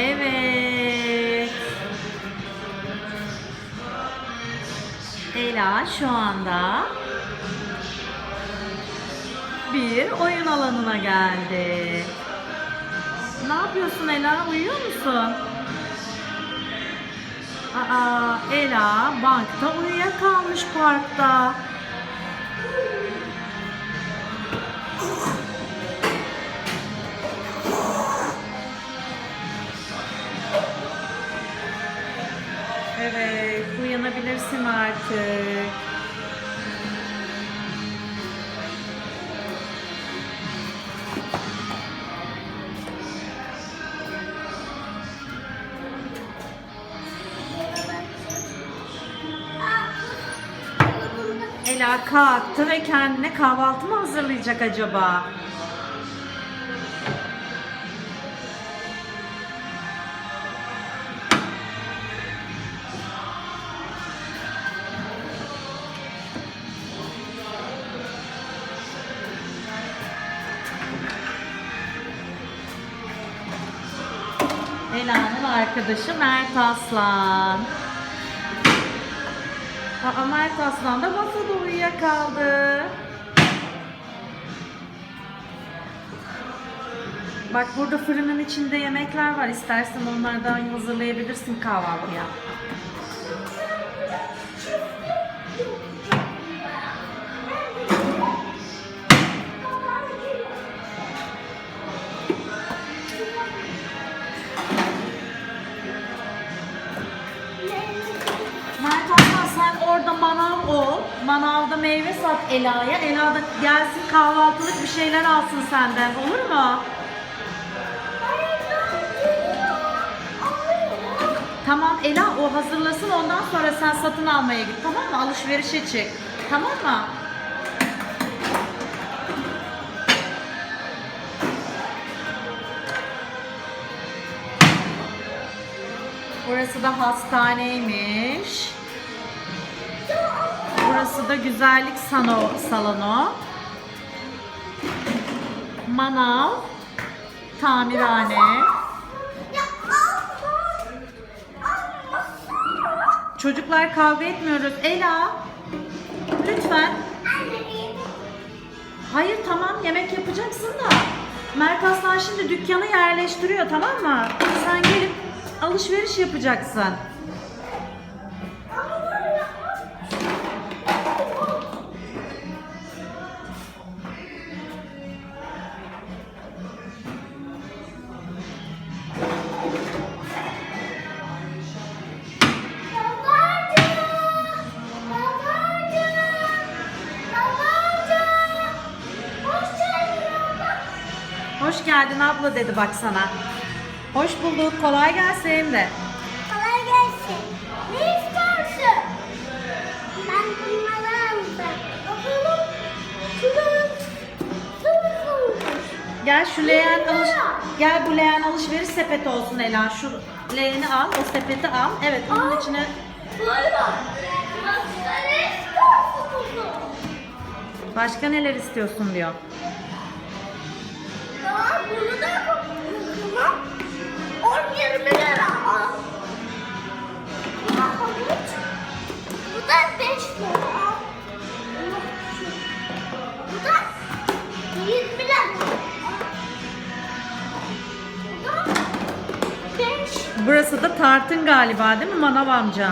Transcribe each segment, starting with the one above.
Evet. Ela şu anda bir oyun alanına geldi. Ne yapıyorsun Ela? Uyuyor musun? Aa, Ela bankta uyuyakalmış parkta. Artık. Ela kalktı ve kendine kahvaltı mı hazırlayacak acaba? Ela'nın arkadaşı Mert Aslan. Aa, Mert Aslan da masada uyuyakaldı. Bak burada fırının içinde yemekler var. İstersen onlardan hazırlayabilirsin kahvaltıya. Meyve sat Ela'ya. Ela da gelsin kahvaltılık bir şeyler alsın senden. Olur mu? Tamam Ela o hazırlasın ondan sonra sen satın almaya git tamam mı? Alışverişe çık. Tamam mı? Burası da hastaneymiş. Burası da güzellik sano, salonu. Manav, tamirhane. Çocuklar kavga etmiyoruz. Ela, lütfen. Hayır tamam yemek yapacaksın da. Mert Aslan şimdi dükkanı yerleştiriyor tamam mı? Sen gelip alışveriş yapacaksın. Geldin abla dedi bak sana. Hoş bulduk. Kolay gelsin de. Kolay gelsin. Ne istersin? Ben bunları alacağım. Bakalım. Şurada. Şurada. Gel şu leğen alış Gel bu leğen alışveriş sepeti olsun Ela. Şu leğeni al, o sepeti al. Evet, onun Aa. içine Buyurun. Başka ne istersin? başka neler istiyorsun diyor. Galiba değil mi Manav amca?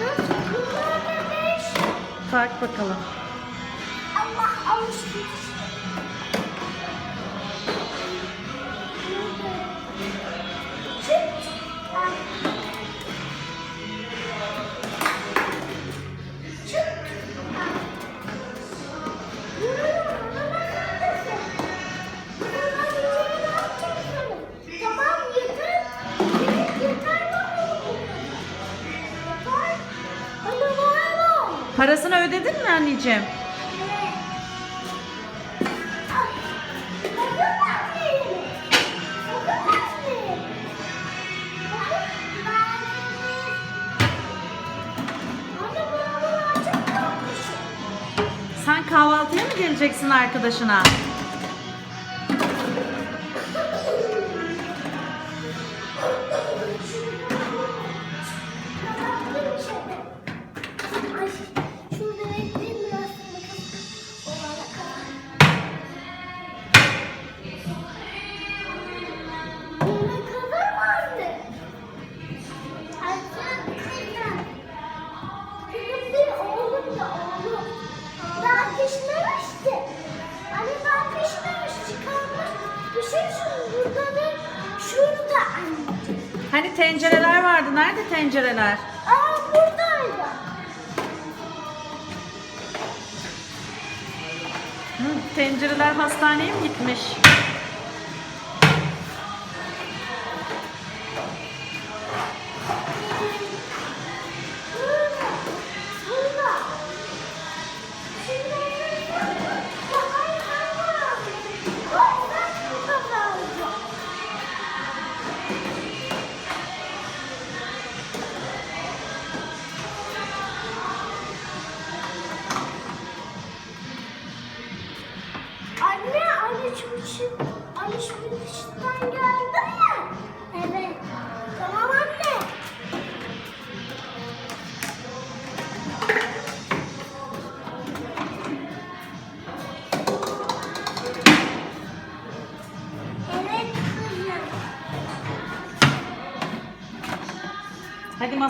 Nasıl? Bunlar da 5. Tart bakalım. Allah alışveriş. Parasını ödedin mi anneciğim? Sen kahvaltıya mı geleceksin arkadaşına? Hani tencereler vardı. Nerede tencereler? Aa buradaydı. Hı, tencereler hastaneye mi gitmiş?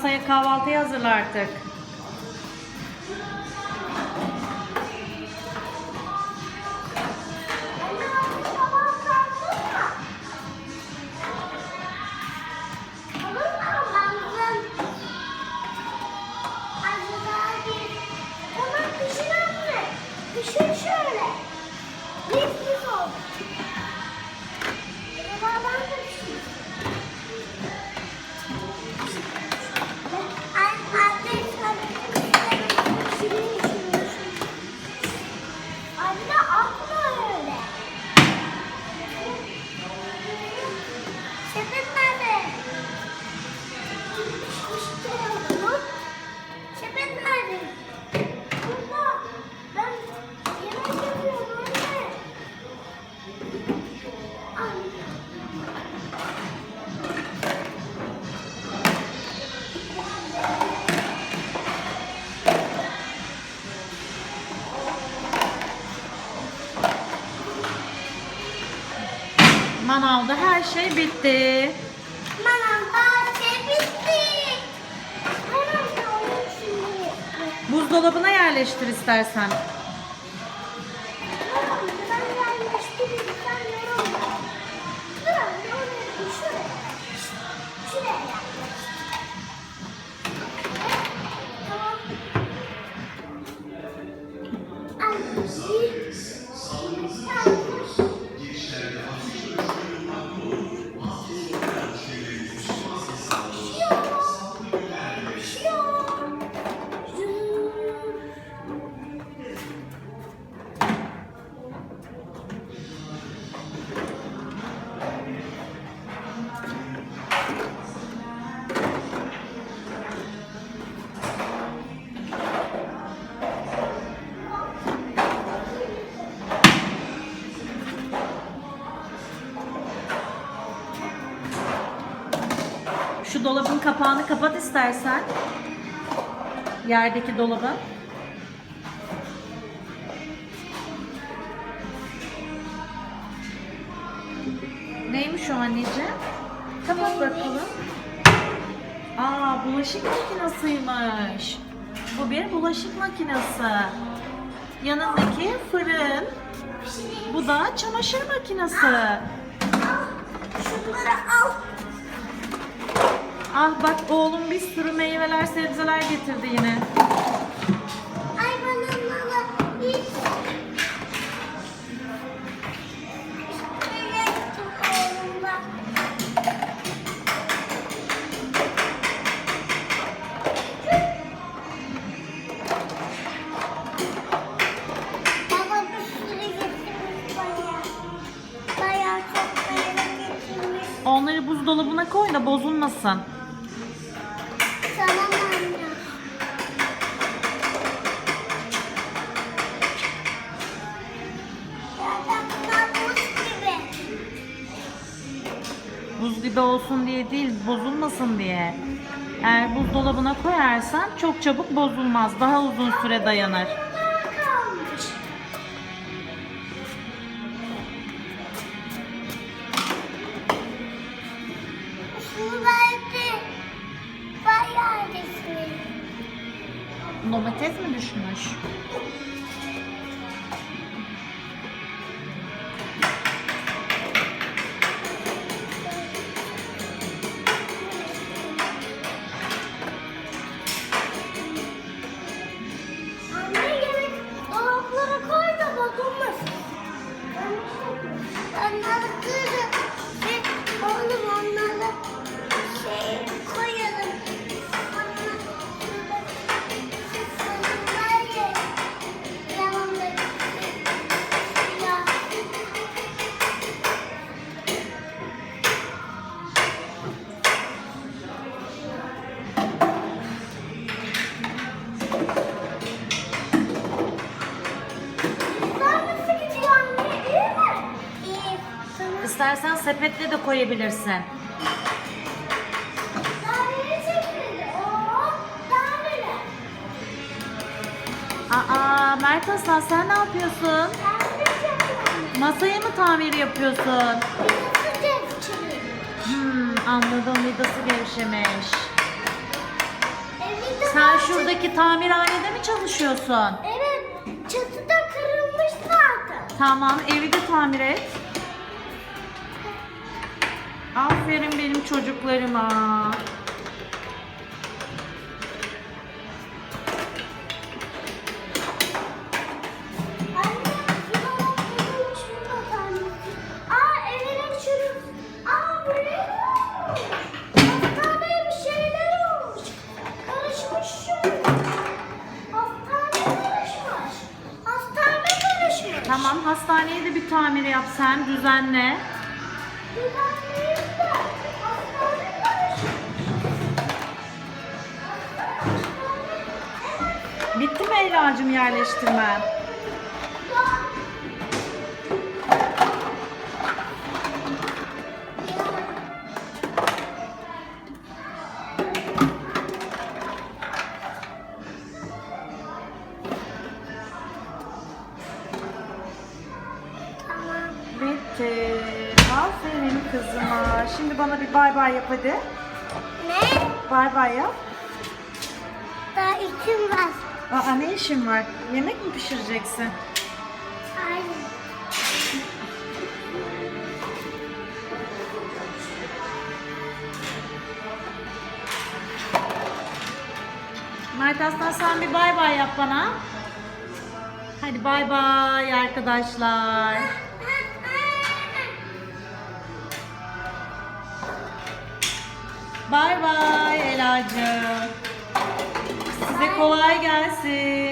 Masaya kahvaltıyı hazırla artık. Manavda her şey bitti. Manavda şey bitti. Şimdi. Buzdolabına yerleştir istersen. Şu dolabın kapağını kapat istersen. Yerdeki dolabın. Neymiş o anneciğim? Kapat bakalım. Aa bulaşık makinasıymış. Bu bir bulaşık makinesi. Yanındaki fırın. Bu da çamaşır makinesi. Şunları al. Ah bak oğlum bir sürü meyveler, sebzeler getirdi yine. Ay bana bana bir. Onları buzdolabına koy da bozulmasın. Gibi olsun diye değil, bozulmasın diye. Eğer buzdolabına koyarsan çok çabuk bozulmaz. Daha uzun süre dayanır. Domates mi düşmüş? Sepetle de koyabilirsin. Aa Mert Aslan sen ne yapıyorsun? Masayı mı tamir yapıyorsun? Hmm, anladım vidası gevşemiş. Sen şuradaki tamirhanede mi çalışıyorsun? Evet, çatıda kırılmış zaten. Tamam, evi de tamir et. Karışmış. Hastane karışmış. Tamam, hastaneye de bir tamir yap sen, düzenle. Güvenliyiz Ela'cığım yerleştirmen? Tamam. Bitti. Aferin kızıma. Şimdi bana bir bay bay yap hadi. Ne? Bay bay yap. Daha içim var. Aa ne işin var? Yemek mi pişireceksin? Aynen. Mert Aslan sen bir bay bay yap bana. Hadi bay bay arkadaşlar. Bay bay Ela'cığım. Size kolay gelsin.